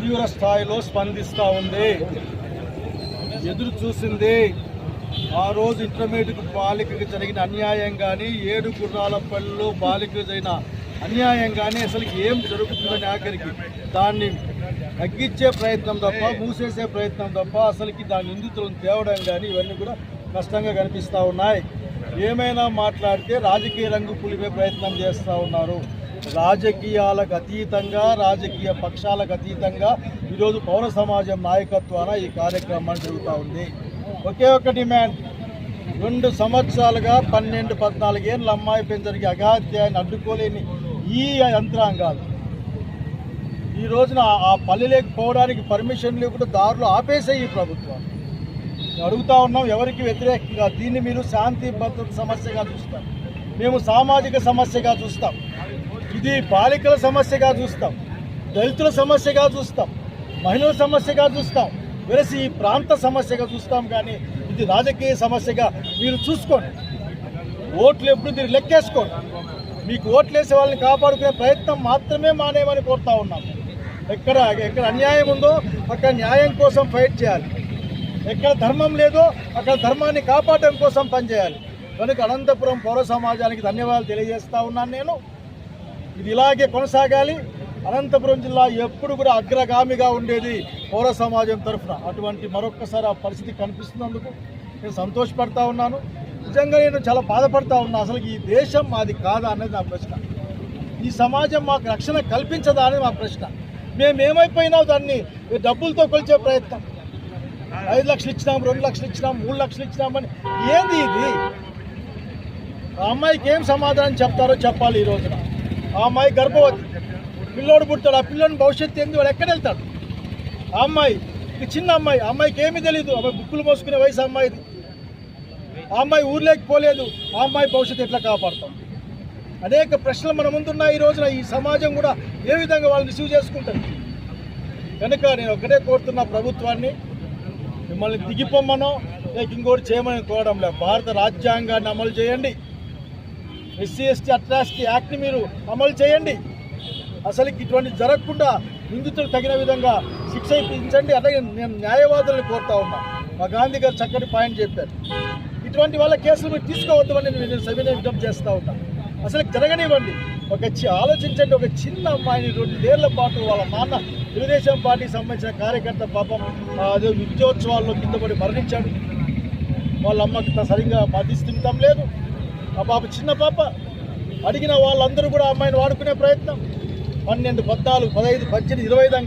తీవ్ర స్థాయిలో స్పందిస్తూ ఉంది. ఎదురు చూసింది ఆ రోజు ఇంటర్మీడియట్ బాలికకు జరిగిన అన్యాయం కానీ ఏడు గుర్రాల పళ్ళు బాలికకు జరిగిన అన్యాయం కానీ అసలు ఏం జరుగుతుందని ఆఖరికి దాన్ని తగ్గించే ప్రయత్నం తప్ప మూసేసే ప్రయత్నం తప్ప అసలుకి దాని నిందితులను తేవడం కానీ ఇవన్నీ కూడా కష్టంగా కనిపిస్తూ ఉన్నాయి. ఏమైనా మాట్లాడితే రాజకీయ రంగు పులిపే ప్రయత్నం చేస్తూ ఉన్నారు. రాజకీయాలకు అతీతంగా రాజకీయ పక్షాలకు అతీతంగా ఈరోజు పౌర సమాజం నాయకత్వాన ఈ కార్యక్రమం జరుగుతూ ఉంది. ఒకే ఒక డిమాండ్. రెండు సంవత్సరాలుగా పన్నెండు పద్నాలుగేళ్ళ అమ్మాయి పైన జరిగే అగాత్యాన్ని అడ్డుకోలేని ఈ యంత్రాంగాలు ఈ రోజున ఆ- ఆ పల్లెలోకి పోవడానికి పర్మిషన్ లేకుండా దారులు ఆపేసే ఈ ప్రభుత్వం. అడుగుతా ఉన్నాం ఎవరికి వ్యతిరేకంగా దీన్ని మీరు శాంతి భద్రత సమస్యగా చూస్తాం మేము సామాజిక సమస్యగా చూస్తాం. ఇది బాలికల సమస్యగా చూస్తాం దళితుల సమస్యగా చూస్తాం మహిళల సమస్యగా చూస్తాం వెరసి ఈ ప్రాంత సమస్యగా చూస్తాం కానీ ఇది రాజకీయ సమస్యగా మీరు చూసుకోండి. ఓట్లు ఎప్పుడు మీరు లెక్కేసుకోండి. మీకు ఓట్లు వేసే వాళ్ళని కాపాడుకునే ప్రయత్నం మాత్రమే మానేయమని కోరుతా ఉన్నాం. ఎక్కడ ఎక్కడ అన్యాయం ఉందో అక్కడ న్యాయం కోసం ఫైట్ చేయాలి. ఎక్కడ ధర్మం లేదో అక్కడ ధర్మాన్ని కాపాడడం కోసం పనిచేయాలి. కనుక అనంతపురం పౌర సమాజానికి ధన్యవాదాలు తెలియజేస్తా ఉన్నాను నేను. ఇది ఇలాగే కొనసాగాలి. అనంతపురం జిల్లా ఎప్పుడు కూడా అగ్రగామిగా ఉండేది పౌర సమాజం తరఫున. అటువంటి మరొక్కసారి ఆ పరిస్థితి కనిపిస్తున్నందుకు నేను సంతోషపడతా ఉన్నాను. నిజంగా నేను చాలా బాధపడతా ఉన్నా. అసలు ఈ దేశం మాది కాదా అనేది నా ప్రశ్న. ఈ సమాజం మాకు రక్షణ కల్పించదా అనేది మా ప్రశ్న. మేమేమైపోయినా దాన్ని? డబ్బులతో కొలిచే ప్రయత్నం. ఐదు లక్షలు ఇచ్చినాం రెండు లక్షలు ఇచ్చినాం మూడు లక్షలు ఇచ్చినామని ఏంది ఇది? ఆ అమ్మాయికి ఏం సమాధానం చెప్తారో చెప్పాలి ఈ రోజున. ఆ అమ్మాయి గర్భవతి. పిల్లోడు పుడతాడు ఆ పిల్లోని భవిష్యత్తు ఏంది? వాడు ఎక్కడ వెళ్తాడు? ఆ అమ్మాయి ఇది చిన్న అమ్మాయి అమ్మాయికి ఏమీ తెలియదు అమ్మాయి బుక్కులు మోసుకునే వయసు అమ్మాయిది. ఆ అమ్మాయి ఊర్లోకి పోలేదు. ఆ అమ్మాయి భవిష్యత్తు ఎట్లా కాపాడుతాం? అనేక ప్రశ్నలు మన ముందున్నాయి ఈ రోజున. ఈ సమాజం కూడా ఏ విధంగా వాళ్ళని రిసీవ్ చేసుకుంటుంది? కనుక నేను ఒకటే కోరుతున్నా ప్రభుత్వాన్ని. మిమ్మల్ని దిగిపోమ్మనో లేక ఇంకోటి చేయమని కోరడం లేదు. భారత రాజ్యాంగాన్ని అమలు చేయండి. ఎస్సీ ఎస్టీ అట్రాసిటీ యాక్ట్ని మీరు అమలు చేయండి. అసలు ఇటువంటి జరగకుండా నిందితులు తగిన విధంగా శిక్ష ఇప్పించండి. అలాగే నేను న్యాయవాదులను కోరుతా ఉన్నా. మా గాంధీ గారు చక్కటి పాయింట్ చెప్పారు. ఇటువంటి వాళ్ళ కేసులు మీరు తీసుకోవద్దని నేను సవినయ విజ్ఞప్తి చేస్తూ ఉంటాను అసలు జరగనివ్వండి. ఒక చి- ఆలోచించండి. ఒక చిన్న అమ్మాయిని రెండేళ్ళ పాటు వాళ్ళ నాన్న తెలుగుదేశం పార్టీకి సంబంధించిన కార్యకర్త పాపం అదే విద్యోత్సవాల్లో కింద పడి మరణించాడు. వాళ్ళ అమ్మకి సరిగ్గా మధ్యస్థితం లేదు. ఆ పాప చిన్న పాప. అడిగిన వాళ్ళందరూ కూడా అమ్మాయిని వాడుకునే ప్రయత్నం. పన్నెండు పద్నాలుగు పదహైదు పద్దెనిమిది ఇరవై దాకా